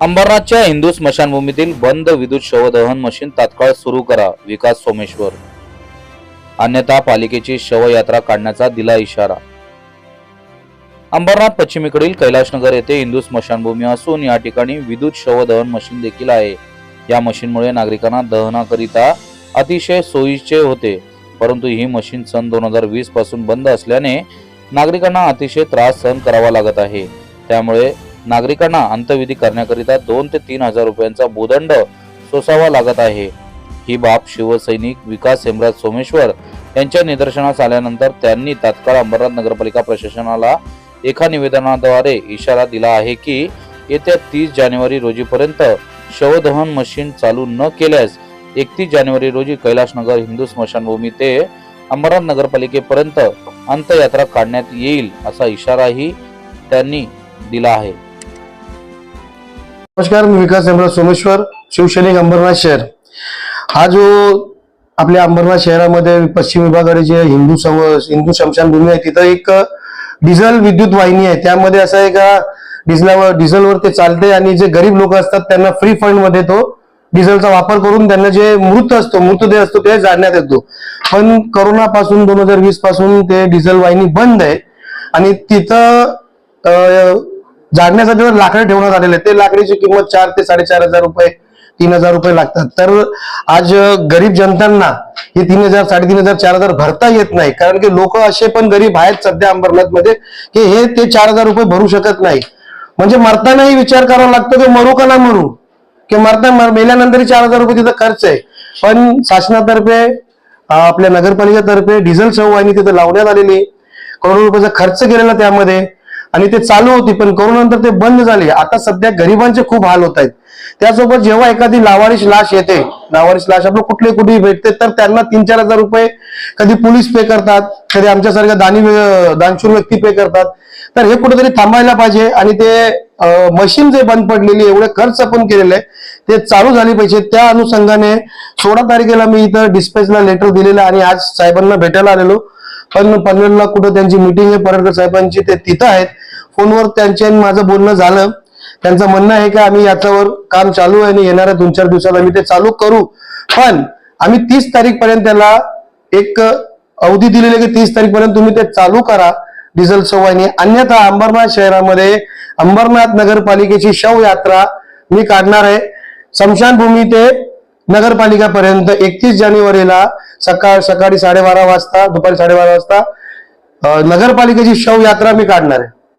अंबरनाथच्या हिंदू स्मशानभूमीतील बंद विद्युत शवदहन मशीन तात्काळ सुरू करा विकास सोमेश्वर. अन्यथा पालिकेची शवयात्रा काढण्याचा दिला इशारा. अंबरनाथ पश्चिमेकडील कैलाशनगर येथे हिंदू स्मशानभूमी असून या ठिकाणी विद्युत शवदहन मशीन देखील आहे. या मशीनमुळे नागरिकांना दहनाकरिता अतिशय सोयीचे होते परंतु ही मशीन सन दोन हजार वीसपासून बंद असल्याने नागरिकांना अतिशय त्रास सहन करावा लागत आहे. त्यामुळे नागरिकांना अंत्यविधी करण्याकरिता दोन ते तीन हजार रुपयांचा भूदंड सोसावा लागत आहे. ही बाब शिवसैनिक विकास हेमराज सोमेश्वर यांच्या निदर्शनास आल्यानंतर त्यांनी तात्काळ अंबरनाथ नगरपालिका प्रशासनाला एका निवेदनाद्वारे इशारा दिला आहे की येत्या तीस जानेवारी रोजीपर्यंत शवदहन मशीन चालू न केल्यास एकतीस जानेवारी रोजी कैलाशनगर हिंदू स्मशानभूमी ते अंबरनाथ नगरपालिकेपर्यंत अंत्ययात्रा काढण्यात येईल असा इशाराही त्यांनी दिला आहे. नमस्कार मी विकास हेमराज सोमेश्वर शिवसैनिक अंबरनाथ शहर. हा जो आपल्या अंबरनाथ शहरामध्ये पश्चिम विभागाकडे जे हिंदू सम हिंदू शमशानभूमी आहे तिथं एक डिझेल विद्युत वाहिनी आहे. त्यामध्ये असं आहे का डिझेलवर डिझेलवर ते चालते आणि जे गरीब लोक असतात त्यांना फ्री फंडमध्ये तो डिझेलचा वापर करून त्यांना जे मृत असतो मृतदेह असतो ते जाळण्यात येतो. पण करोना पासून दोन हजार वीसपासून ते डिझेल वाहिनी बंद आहे. आणि तिथं जाळण्यासाठी वर लाकडं ठेवण्यात आलेले ते लाकडीची किंमत चार ते साडेचार हजार रुपये तीन हजार रुपये लागतात. तर आज गरीब जनतांना हे तीन हजार साडेतीन हजार चार हजार भरता येत नाही. कारण की लोक असे पण गरीब आहेत सध्या अंबरनाथमध्ये की हे ते चार हजार रुपये भरू शकत नाही. म्हणजे मरतानाही विचार करावा लागतो की मरू का ना मरू. की मरता मर- मेल्यानंतर चार हजार रुपये तिथं खर्च आहे. पण शासनातर्फे आपल्या नगरपालिकेतर्फे डिझेल वाहिनी तिथं लावण्यात आलेली करोडो रुपयाचा खर्च केलेला त्यामध्ये. आणि ते चालू होती पण करोनानंतर ते बंद झाले. आता सध्या गरिबांचे खूप हाल होत आहेत. त्यासोबत जेव्हा एखादी लावारिश लाश येते लावारिश अशा आपलं कुठले कुठेही भेटते तर त्यांना तीन चार हजार रुपये कधी पोलीस पे करतात कधी आमच्यासारख्या दानी दानशूर व्यक्ती पे करतात. तर हे कुठेतरी थांबायला पाहिजे आणि ते मशीन जे बंद पडलेली एवढे खर्च आपण केलेले ते चालू झाले पाहिजे. त्या अनुषंगाने सोळा तारखेला मी इथं डिस्पॅचला लेटर दिलेलं आणि आज साहेबांना भेटायला आलेलो. पण पनवेलला कुठं त्यांची मिटिंग आहे पडळकर साहेबांची ते तिथं आहेत. फोनवर त्यांचे आणि माझं बोलणं झालं. त्यांचं म्हणणं आहे की आम्ही याच्यावर काम चालू आहे आणि येणाऱ्या दोन चार दिवसात आम्ही ते चालू करू. पण आम्ही तीस तारीख पर्यंत त्याला एक अवधी दिलेली आहे की तीस तारीख पर्यंत तुम्ही ते चालू करा. डिझेल सवाईने अन्यथा अंबरनाथ शहरामध्ये अंबरनाथ नगरपालिकेची शव यात्रा मी काढणार आहे. स्मशानभूमी ते नगरपालिकापर्यंत एकतीस जानेवारीला सकाळ सकाळी साडेबारा वाजता दुपारी साडेबारा वाजता नगरपालिकेची शव यात्रा मी काढणार आहे.